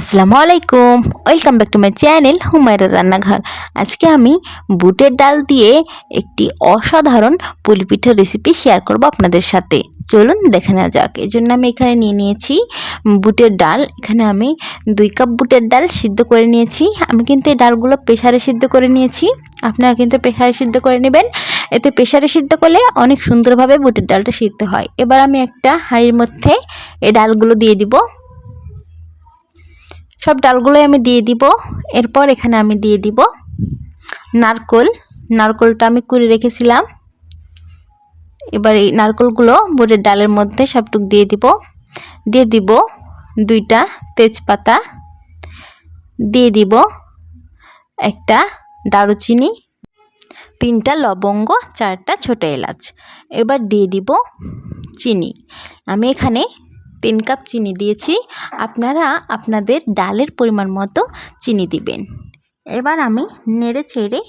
আসসালামু আলাইকুম। Welcome back to my channel হুমায়রার রান্নাঘর। আজকে আমি বুটের ডাল দিয়ে একটি অসাধারণ পুলি পিঠার রেসিপি শেয়ার করব আপনাদের সাথে। চলুন দেখে নেওয়া যাক। এই জন্য আমি এখানে নিয়ে নিয়েছি বুটের ডাল। এখানে আমি দুই কাপ বুটের ডাল সিদ্ধ করে নিয়েছি। আমি কিন্তু এই ডালগুলো প্রেশারে সিদ্ধ করে নিয়েছি। আপনারা কিন্তু প্রেশারে সিদ্ধ করে নেবেন। এতে প্রেশারে সিদ্ধ করলে অনেক সুন্দরভাবে বুটের ডালটা সিদ্ধ হয়। এবার আমি একটা হাঁড়ির মধ্যে এই ডালগুলো দিয়ে দিব। সব ডালগুলোই আমি দিয়ে দিব। এরপর এখানে আমি দিয়ে দিব নারকোল। নারকোলটা আমি কুড়ে রেখেছিলাম। এবার এই নারকোলগুলো বুটের ডালের মধ্যে সবটুক দিয়ে দিব। দিয়ে দিব দুইটা তেজপাতা। দিয়ে দিব একটা দারুচিনি, তিনটা লবঙ্গ, চারটা ছোট এলাচ। এবার দিয়ে দিব চিনি। আমি এখানে তিন কাপ চিনি দিয়েছি। আপনারা আপনাদের ডালের পরিমাণ মতো চিনি দিবেন। এবার আমি নেড়ে চেড়ে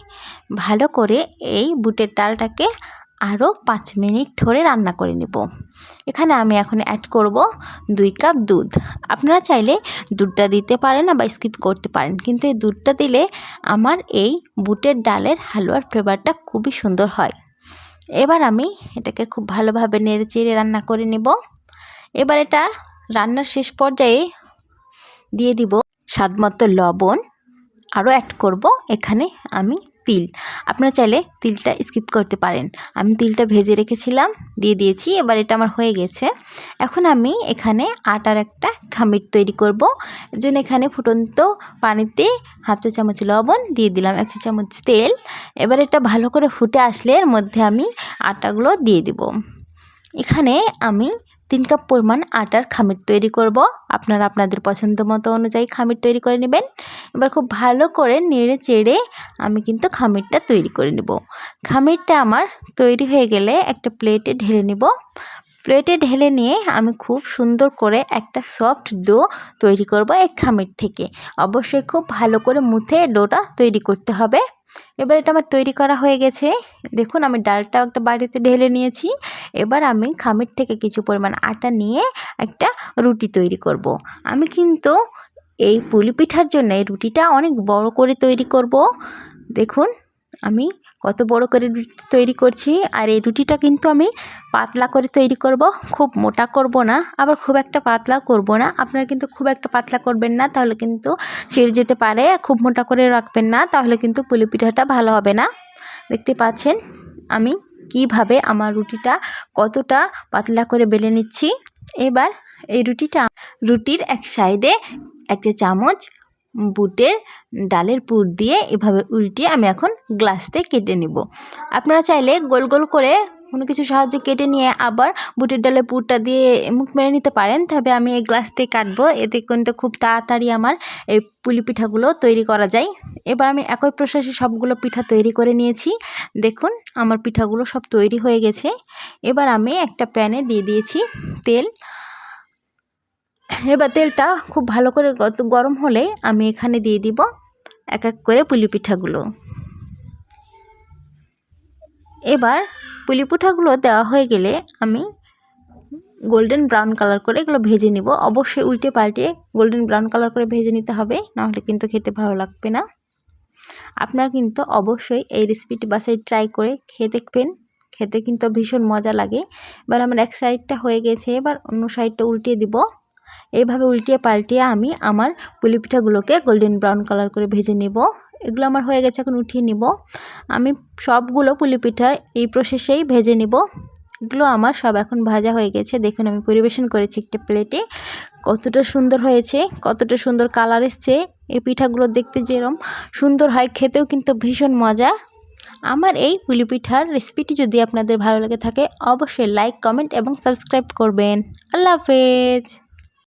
ভালো করে এই বুটের ডালটাকে আরও পাঁচ মিনিট ধরে রান্না করে নেব। এখানে আমি এখন অ্যাড করব দুই কাপ দুধ। আপনারা চাইলে দুধটা দিতে পারেন বা স্কিপ করতে পারেন। কিন্তু এই দুধটা দিলে আমার এই বুটের ডালের হালুয়ার ফ্লেভারটা খুবই সুন্দর হয়। এবার আমি এটাকে খুব ভালোভাবে নেড়ে চেড়ে রান্না করে নেব। এবার এটা রান্নার শেষ পর্যায়ে দিয়ে দিব স্বাদমতো লবণ। আরও অ্যাড করব এখানে আমি তিল। আপনারা চাইলে তিলটা স্কিপ করতে পারেন। আমি তিলটা ভেজে রেখেছিলাম, দিয়ে দিয়েছি, এবার এটা আমার হয়ে গেছে। এখন আমি এখানে আটার একটা খামির তৈরি করব। জন্য এখানে ফুটন্ত পানিতে হাফ চা চামচ লবণ দিয়ে দিলাম, এক চা চামচ তেল। এবার এটা ভালো করে ফুটে আসলে এর মধ্যে আমি আটাগুলো দিয়ে দিব। এখানে আমি তিন কাপ পরিমাণ আটার খামির তৈরি করব। আপনারা আপনাদের পছন্দ মতো অনুযায়ী খামির তৈরি করে নেবেন। এবার খুব ভালো করে নেড়ে চেড়ে আমি কিন্তু খামিরটা তৈরি করে নেব। খামিরটা আমার তৈরি হয়ে গেলে একটা প্লেটে ঢেলে নেব। প্লেটে ঢেলে নিয়ে আমি খুব সুন্দর করে একটা সফট ডো তৈরি করব এই খামির থেকে। অবশ্যই খুব ভালো করে মুথে ডোটা তৈরি করতে হবে। এবার এটা আমার তৈরি করা হয়ে গেছে। দেখুন, আমি ডালটা একটা বাড়িতে ঢেলে নিয়েছি। এবার আমি খামির থেকে কিছু পরিমাণ আটা নিয়ে একটা রুটি তৈরি করব। আমি কিন্তু এই পুলি পিঠার জন্য এই রুটিটা অনেক বড় করে তৈরি করব। দেখুন আমি কত বড় করে রুটি তৈরি করছি আর এই রুটিটা কিন্তু আমি পাতলা করে তৈরি করব। খুব মোটা করব না, আবার খুব একটা পাতলা করব না। আপনারা কিন্তু খুব একটা পাতলা করবেন না, তাহলে কিন্তু ছিঁড়ে যেতে পারে। খুব মোটা করে রাখবেন না, তাহলে কিন্তু পুলি পিঠাটা ভালো হবে না। দেখতে পাচ্ছেন আমি কীভাবে আমার রুটিটা কতটা পাতলা করে বেলে নিচ্ছি। এবার এই রুটিটা রুটির এক সাইডে একটা চামচ বুটের ডালের পুর দিয়ে এভাবে উল্টিয়ে আমি এখন গ্লাসতে কেটে নেব। আপনারা চাইলে গোল গোল করে কোনো কিছু সাহায্যে কেটে নিয়ে আবার বুটের ডালের পুরটা দিয়ে মুখ মেরে নিতে পারেন। তবে আমি এই গ্লাস দিয়ে কাটবো। এতে কিন্তু খুব তাড়াতাড়ি আমার এই পুলি পিঠাগুলো তৈরি করা যায়। এবার আমি একই প্রসেসে সবগুলো পিঠা তৈরি করে নিয়েছি। দেখুন, আমার পিঠাগুলো সব তৈরি হয়ে গেছে। এবার আমি একটা প্যানে দিয়ে দিয়েছি তেল। এবার তেলটা খুব ভালো করে গরম হলে আমি এখানে দিয়ে দিব এক এক করে পুলি পিঠাগুলো এবার পুলি পিঠাগুলো দেওয়া হয়ে গেলে আমি গোল্ডেন ব্রাউন কালার করে এগুলো ভেজে নিব। অবশ্যই উল্টে পাল্টে গোল্ডেন ব্রাউন কালার করে ভেজে নিতে হবে, নাহলে কিন্তু খেতে ভালো লাগবে না। আপনারা কিন্তু অবশ্যই এই রেসিপিটি বাসায় ট্রাই করে খেয়ে দেখবেন। খেতে কিন্তু ভীষণ মজা লাগে। এবার আমার এক সাইডটা হয়ে গেছে, এবার অন্য সাইডটা উল্টিয়ে দিব। এইভাবে উল্টিয়ে পাল্টিয়ে আমি আমার পুলি পিঠাগুলোকে গোল্ডেন ব্রাউন কালার করে ভেজে নেব। এগুলো আমার হয়ে গেছে, এখন উঠিয়ে নিব। আমি সবগুলো পুলি পিঠা এই প্রসেসেই ভেজে নিব। এগুলো আমার সব এখন ভাজা হয়ে গেছে। দেখুন, আমি পরিবেশন করেছি একটা প্লেটে কতটা সুন্দর হয়েছে, কতটা সুন্দর কালার এসছে। এই পিঠাগুলো দেখতে যেরম সুন্দর হয়, খেতেও কিন্তু ভীষণ মজা। আমার এই পুলি পিঠার রেসিপিটি যদি আপনাদের ভালো লেগে থাকে, অবশ্যই লাইক কমেন্ট এবং সাবস্ক্রাইব করবেন। আল্লাহ হাফেজ!